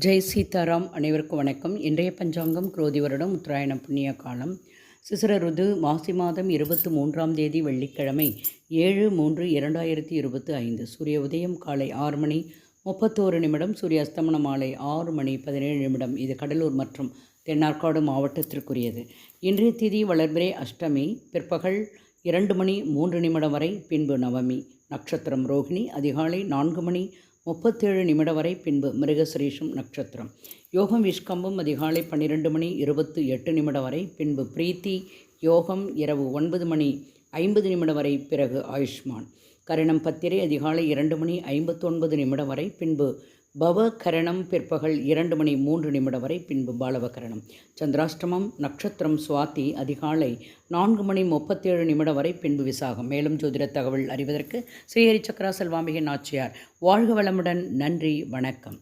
ஜெய் சீதாராம் அனைவருக்கும் வணக்கம். இன்றைய பஞ்சாங்கம் குரோதி வருடம் உத்தராயண புண்ணிய காலம். சிசிர ருது மாசி மாதம் இருபத்தி மூன்றாம் தேதி வெள்ளிக்கிழமை ஏழு மூன்று இரண்டாயிரத்தி இருபத்தி ஐந்து. சூரிய உதயம் காலை ஆறு மணி முப்பத்தோரு நிமிடம் சூரிய அஸ்தமன மாலை ஆறு மணி பதினேழு நிமிடம். இது கடலூர் மற்றும் தென்னார்காடு மாவட்டத்திற்குரியது. இன்றைய திதி வளர்பிறை அஷ்டமி பிற்பகல் இரண்டு மணி மூன்று நிமிடம் வரை பின்பு நவமி. நட்சத்திரம் ரோகிணி அதிகாலை நான்கு மணி முப்பத்தேழு நிமிடம் வரை பின்பு மிருகசுரீஷம் நட்சத்திரம். யோகம் விஷ்கம்பம் அதிகாலை பன்னிரெண்டு மணி இருபத்து எட்டு நிமிடம் வரை பின்பு பிரீத்தி யோகம் இரவு ஒன்பது மணி ஐம்பது நிமிடம் வரை பிறகு ஆயுஷ்மான். கரணம் பத்திரை அதிகாலை இரண்டு மணி ஐம்பத்தொன்பது நிமிடம் வரை பின்பு பவ கரணம் பிற்பகல் இரண்டு மணி மூன்று நிமிடம் வரை பின்பு பாலவ கரணம் சந்திராஷ்டமம் நட்சத்திரம் சுவாதி அதிகாலை நான்கு மணி முப்பத்தேழு நிமிடம் வரை பின்பு விசாகம். மேலும் ஜோதிட தகவல் அறிவதற்கு ஸ்ரீஹரி சக்கரா செல்வாம்பிகை நாச்சியார். வாழ்க வளமுடன் நன்றி வணக்கம்.